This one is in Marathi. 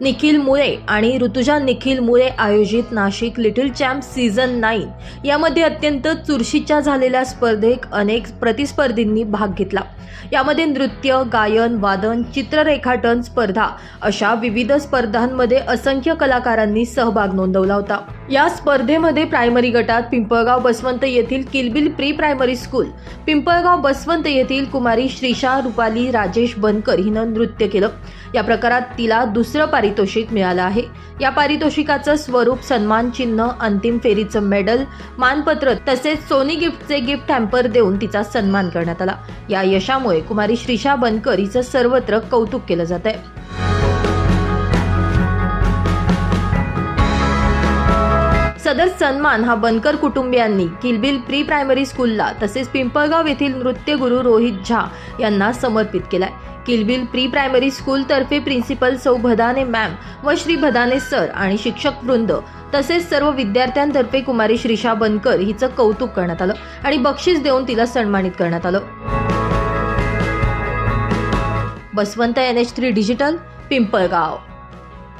निखिल मुळे आणि ऋतुजा निखिल मुळे आयोजित Nashik little champ season nine. यामध्ये अत्यंत चुरशीच्या झालेल्या स्पर्धेत अनेक प्रतिस्पर्धींनी भाग घेतला. यामध्ये नृत्य गायन वादन चित्ररेखाटन स्पर्धा अशा विविध स्पर्धांमध्ये असंख्य कलाकारांनी सहभाग नोंदवला होता. या स्पर्धेमध्ये प्रायमरी गटात पिंपळगाव बसवंत येथील Kilbil pre primary school Pimpalgaon Baswant येथील कुमारी श्रीषा रुपाली राजेश बनकर हिनं नृत्य केलं. या प्रकारात तिला दुसरं पारितोषिक मिळालं आहे. या पारितोषिकाचं स्वरूप सन्मान चिन्ह अंतिम फेरीचं मेडल मानपत्र तसेच सोनी गिफ्टचे गिफ्ट हॅम्पर देऊन तिचा सन्मान करण्यात आला. या यशामुळे कुमारी श्रीषा बनकर हिचं सर्वत्र कौतुक केलं जात आहे सदर सन्मान हा बनकर कुटुंबियांनी किलबिल प्री प्रायमरी स्कूलला तसेच पिंपळगाव येथील नृत्यगुरू रोहित झा यांना समर्पित केलाय. किलबिल प्री प्रायमरी स्कूलतर्फे प्रिन्सिपल सौ भदाने मॅम व श्री भदाने सर आणि शिक्षक वृंद तसेच सर्व विद्यार्थ्यांतर्फे कुमारी श्रीषा बनकर हिचं कौतुक करण्यात आलं आणि बक्षीस देऊन तिला सन्मानित करण्यात आलं. Baswant N H three digital Pimpalgaon.